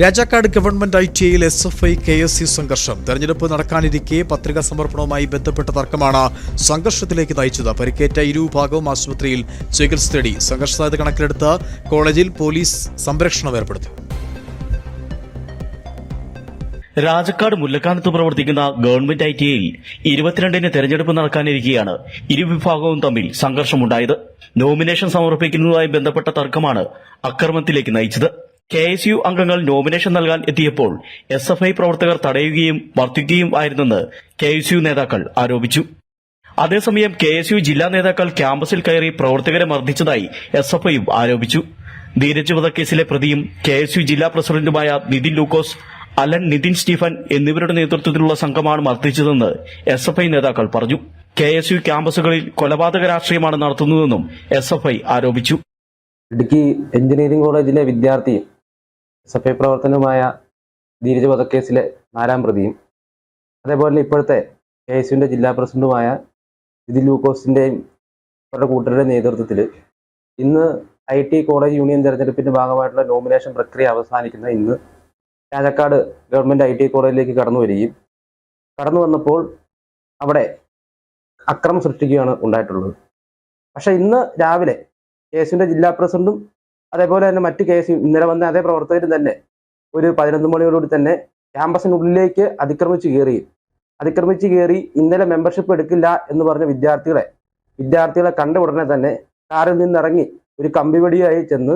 Rajakkad government I T ഐയിൽ S F I K S C സംഘർഷം. തെരഞ്ഞെടുപ്പ് നടക്കാനിരിക്കെ പത്രികാ സമർപ്പണവുമായി ബന്ധപ്പെട്ട തർക്കമാണ് സംഘർഷത്തിലേക്ക് നയിച്ചത്. പരിക്കേറ്റ ഇരുവിഭാഗവും ആശുപത്രിയിൽ ചികിത്സ തേടി സംഘർഷ സാധ്യത കണക്കിലെടുത്ത് കോളേജിൽ പോലീസ് സംരക്ഷണം ഏർപ്പെടുത്തി. രാജക്കാട് മുല്ലക്കാനത്ത് പ്രവർത്തിക്കുന്ന ഗവൺമെന്റ് ഐ ടി ഐയിൽ ഇരുപത്തിരണ്ടിന് തെരഞ്ഞെടുപ്പ് നടക്കാനിരിക്കെയാണ് ഇരുവിഭാഗവും തമ്മിൽ സംഘർഷമുണ്ടായത്. നോമിനേഷൻ സമർപ്പിക്കുന്നതുമായി ബന്ധപ്പെട്ട തർക്കമാണ് അക്രമത്തിലേക്ക് നയിച്ചത്. കെ എസ് യു അംഗങ്ങൾ നോമിനേഷൻ നൽകാൻ എത്തിയപ്പോൾ എസ് എഫ് ഐ പ്രവർത്തകർ തടയുകയും മർദ്ദിക്കുകയും ആയിരുന്നെന്ന് കെ എസ് യു നേതാക്കൾ ആരോപിച്ചു. അതേസമയം കെ എസ് യു ജില്ലാ നേതാക്കൾ ക്യാമ്പസിൽ കയറി പ്രവർത്തകരെ മർദ്ദിച്ചതായി എസ് എഫ് ഐയും ആരോപിച്ചു. ധീരജ് വധക്കേസിലെ പ്രതിയും കെ എസ് യു ജില്ലാ പ്രസിഡന്റുമായ നിതിൻ ലൂക്കോസ് അലൻ നിതിൻ സ്റ്റീഫൻ എന്നിവരുടെ നേതൃത്വത്തിലുള്ള സംഘമാണ് മർദ്ദിച്ചതെന്ന് എസ് എഫ് ഐ നേതാക്കൾ പറഞ്ഞു. കെ എസ് യു ക്യാമ്പസുകളിൽ കൊലപാതക രാഷ്ട്രീയമാണ് നടത്തുന്നതെന്നും എസ് എഫ് ഐ ആരോപിച്ചു. ഇടുക്കി എഞ്ചിനീയറിംഗ് കോളേജിലെ വിദ്യാർത്ഥിയും എസ് എഫ് ഐ പ്രവർത്തനവുമായ ധീരജ് വധക്കേസിലെ നാലാം പ്രതിയും അതേപോലെ ഇപ്പോഴത്തെ കെ എസ് യുവിന്റെ ജില്ലാ പ്രസിഡന്റുമായ ഇതിൽ ലൂക്കോസിന്റെയും അവരുടെ കൂട്ടരുടെ നേതൃത്വത്തിൽ ഇന്ന് ഐ ടി കോളേജ് യൂണിയൻ തെരഞ്ഞെടുപ്പിന്റെ ഭാഗമായിട്ടുള്ള നോമിനേഷൻ പ്രക്രിയ അവസാനിക്കുന്ന ഇന്ന് രാജക്കാട് ഗവൺമെന്റ് ഐ ടി കോളേജിലേക്ക് കടന്നു വരികയും കടന്നു വന്നപ്പോൾ അവിടെ അക്രമം സൃഷ്ടിക്കുകയാണ് ഉണ്ടായിട്ടുള്ളത്. പക്ഷേ ഇന്ന് രാവിലെ കെ എസ് ജില്ലാ പ്രസിഡന്റും അതേപോലെ തന്നെ മറ്റു കേസ് ഇന്നലെ വന്ന അതേ പ്രവർത്തകരും തന്നെ ഒരു പതിനൊന്ന് മണിയോടുകൂടി തന്നെ ക്യാമ്പസിനുള്ളിലേക്ക് അതിക്രമിച്ച് കയറി. അതിക്രമിച്ച് കയറി ഇന്നലെ മെമ്പർഷിപ്പ് എടുക്കില്ല എന്ന് പറഞ്ഞ വിദ്യാർത്ഥികളെ വിദ്യാർത്ഥികളെ കണ്ട ഉടനെ തന്നെ കാറിൽ നിന്നിറങ്ങി ഒരു കമ്പിവടിയായി ചെന്ന്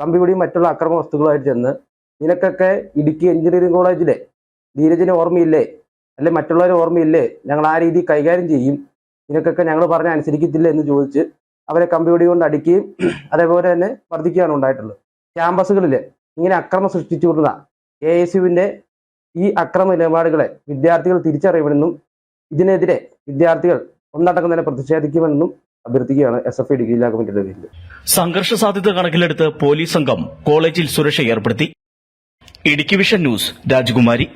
കമ്പിവടിയും മറ്റുള്ള അക്രമ വസ്തുക്കളായിട്ട് ചെന്ന് നിനക്കൊക്കെ ഇടുക്കി എഞ്ചിനീയറിംഗ് കോളേജിലെ ധീരജിനെ ഓർമ്മയില്ലേ? അല്ലെ മറ്റുള്ളവരെ ഓർമ്മയില്ലേ? ഞങ്ങൾ ആ രീതി കൈകാര്യം ചെയ്യും. നിനക്കൊക്കെ ഞങ്ങൾ പറഞ്ഞ അനുസരിക്കത്തില്ല എന്ന് ചോദിച്ച് അവരെ കമ്പിവടി കൊണ്ട് അടിക്കുകയും അതേപോലെ തന്നെ വർദ്ധിക്കുകയാണ് ഉണ്ടായിട്ടുള്ളത്. ക്യാമ്പസുകളിൽ ഇങ്ങനെ അക്രമം സൃഷ്ടിച്ചു കൊടുക്കുന്ന എ എസ് യുവിന്റെ ഈ അക്രമ നിലപാടുകളെ വിദ്യാർത്ഥികൾ തിരിച്ചറിയുമെന്നും ഇതിനെതിരെ വിദ്യാർത്ഥികൾ ഒന്നടക്കം തന്നെ പ്രതിഷേധിക്കുമെന്നും അഭ്യർത്ഥിക്കുകയാണ് എസ് എഫ് ഐ ഡിഗ്രി ജില്ലാ കമ്മിറ്റിയുടെ പേരിൽ സംഘർഷ സാധ്യത കണക്കിലെടുത്ത് പോലീസ് സംഘം കോളേജിൽ സുരക്ഷ ഏർപ്പെടുത്തി. ഇടുക്കി വിഷൻ ന്യൂസ് രാജകുമാരി.